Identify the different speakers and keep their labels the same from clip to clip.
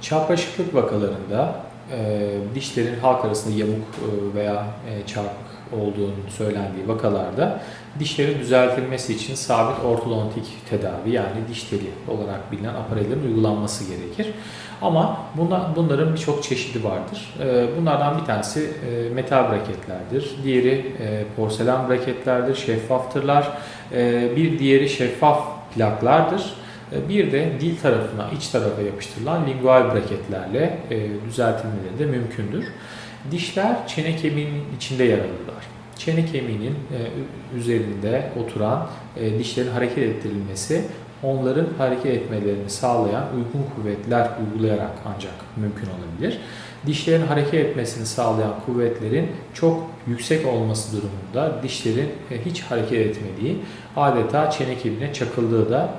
Speaker 1: Çarpışıklık vakalarında e, dişlerin halk arasında yamuk e, veya e, çarpık olduğunu söylendiği vakalarda dişlerin düzeltilmesi için sabit ortodontik tedavi yani diş teli olarak bilinen aparellerin uygulanması gerekir. Ama buna, bunların birçok çeşidi vardır. E, bunlardan bir tanesi e, metal braketlerdir. Diğeri e, porselen braketlerdir, şeffaftırlar. Bir diğeri şeffaf plaklardır. E, Bir de dil tarafına, iç tarafa yapıştırılan lingual braketlerle e, düzeltilmeleri de mümkündür. Dişler çene kemiğinin içinde yer alırlar. Çene kemiğinin e, üzerinde oturan dişlerin hareket ettirilmesi onların hareket etmelerini sağlayan uygun kuvvetler uygulayarak ancak mümkün olabilir. Dişlerin hareket etmesini sağlayan kuvvetlerin çok yüksek olması durumunda dişlerin hiç hareket etmediği adeta çene kemiğine çakıldığı da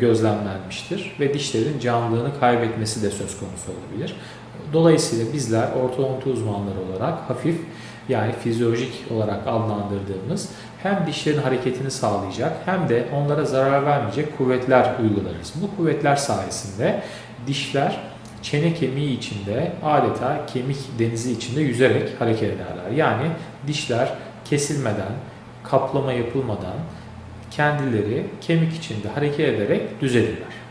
Speaker 1: gözlemlenmiştir ve dişlerin canlılığını kaybetmesi de söz konusu olabilir. Dolayısıyla bizler ortodonti uzmanları olarak hafif yani fizyolojik olarak adlandırdığımız hem dişlerin hareketini sağlayacak hem de onlara zarar vermeyecek kuvvetler uygularız. Bu kuvvetler sayesinde dişler çene kemiği içinde adeta kemik denizi içinde yüzerek hareket ederler. Yani dişler kesilmeden, kaplama yapılmadan kendileri kemik içinde hareket ederek düzelirler.